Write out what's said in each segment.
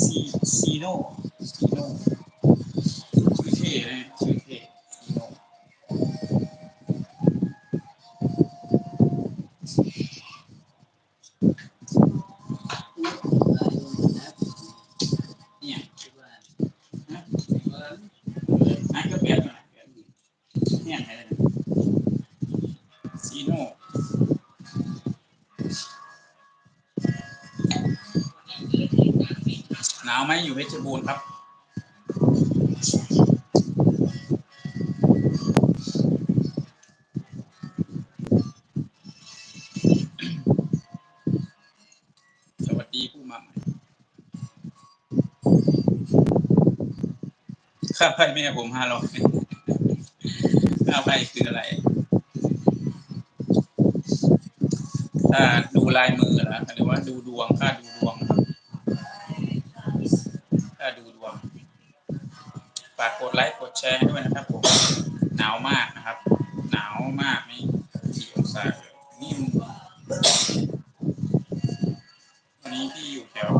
ซีซีโน่ซีโน่คือเท่เลย นาวไหมอยู่เพชรบูรณ์ครับ สวัสดีผู้มาใหม่ค่าไฟแม่ผมห้าร้อยค่าไฟคืออะไร ถ้าดูลายมือนะหรือว่าดูดวงค่าดดวงครับค่าดูดวง ฝากกดไลค์กดแชร์ให้ด้วยนะครับผมหนาวมากนะครับ หนาวมากนี่สี่องศาเลยนี่มันวันนี้พี่อยู่แถว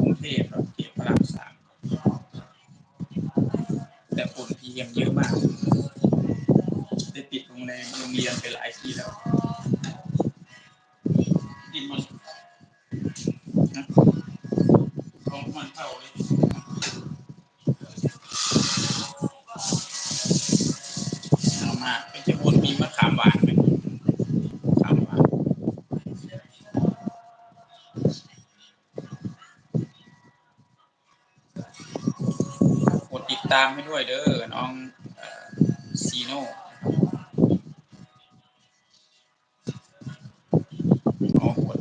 กรุงเทพครับเขตพระรามสามแต่ฝุ่นพีเอ็มเยอะมากได้ปิดโรงแรมโรงเรียนไปหลายที่แล้วดินมันนะของมันเข้าเลย ตามให้ด้วยเด้อน้องซีโน่อ๋อกด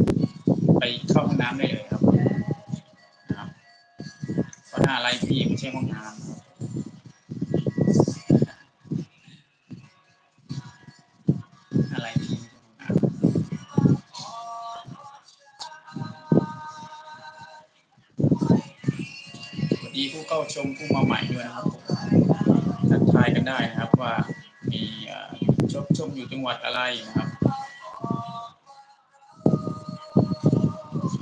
ไปเข้าห้องน้ำได้เลยครับนะครับเพราะหน้าไรพี่ไม่ใช่ห้องน้ำ ดีผู้เข้าชมผู้มาใหม่ด้วยนะครับทักทายกันได้นะครับว่ามีชมชมอยู่จังหวัดอะไรนะครับ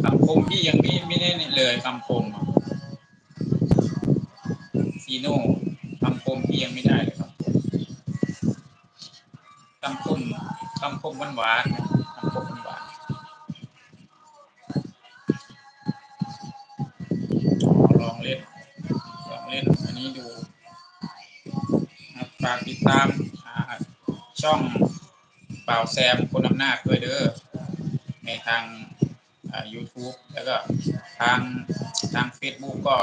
คำคมพี่ยังไม่ไม่ได้เลยคำคมซีโน่คำคมพี่ยังไม่ได้เลยครับคำคมคำคมหวานๆนคำคมหวานลองเล่น ฝากติดตามช่องเป่าแซมคนอำนาจด้วยเด้อในทางอ่า YouTube แล้วก็ทางทาง Facebook ก็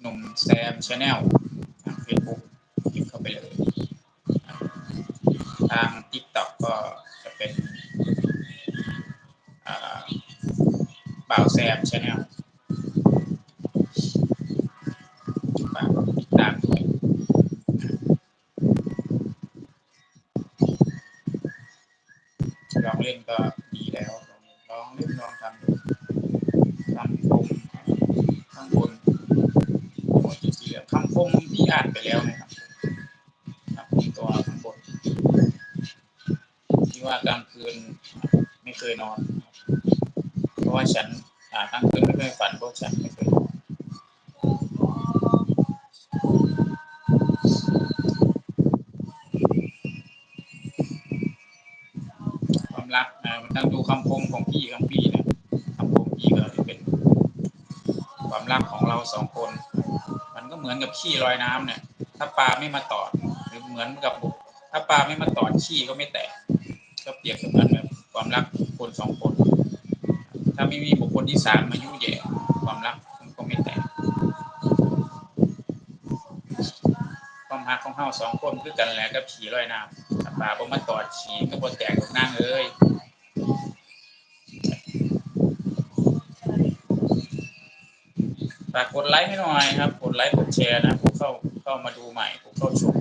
หนุ่มแซมชาแนลทาง Facebook คลิกเข้าไปเลย ทาง TikTok ก็จะเป็นอ่าบ่าวแซมชาแนลฝาก ลองเล่นก็ดีแล้วลองเล่นลองทำดูคำคมข้างบนโอ้ยสีเหลืองคำคมที่อ่านไปแล้วนะครับคำคมตัวข้างบนที่ว่ากลางคืนไม่เคยนอน เพราะว่าฉันอ่ากลางคืนไม่เคยฝันเพราะฉันไม่ ความรักนะมันต้องดูคำคมของพี่ของพี่นะคำคมพี่ก็เป็นความรักของเราสองคน มันก็เหมือนกับขี้ลอยน้ำเนี่ย ถ้าปลาไม่มาตอดหรือเหมือนกับบุกถ้าปลาไม่มาตอดขี้ก็ไม่แตกก็เปรียบเสมือนแบบความรักคนสองคน ถ้าไม่มีบุคคลที่สามมายุ่งแย่ความรักมันก็ไม่แตกความรักของเฮาสองคนคือกันแหละกับขี่ลอยน้ำถ้า ปลาบ่มาตอดฉีก็บ่แตกตกนางเอ้ยฝากกดไลค์ให้หน่อยครับ กดไลค์กดแชร์นะผู้เข้าเข้ามาดูใหม่ผู้เข้าชม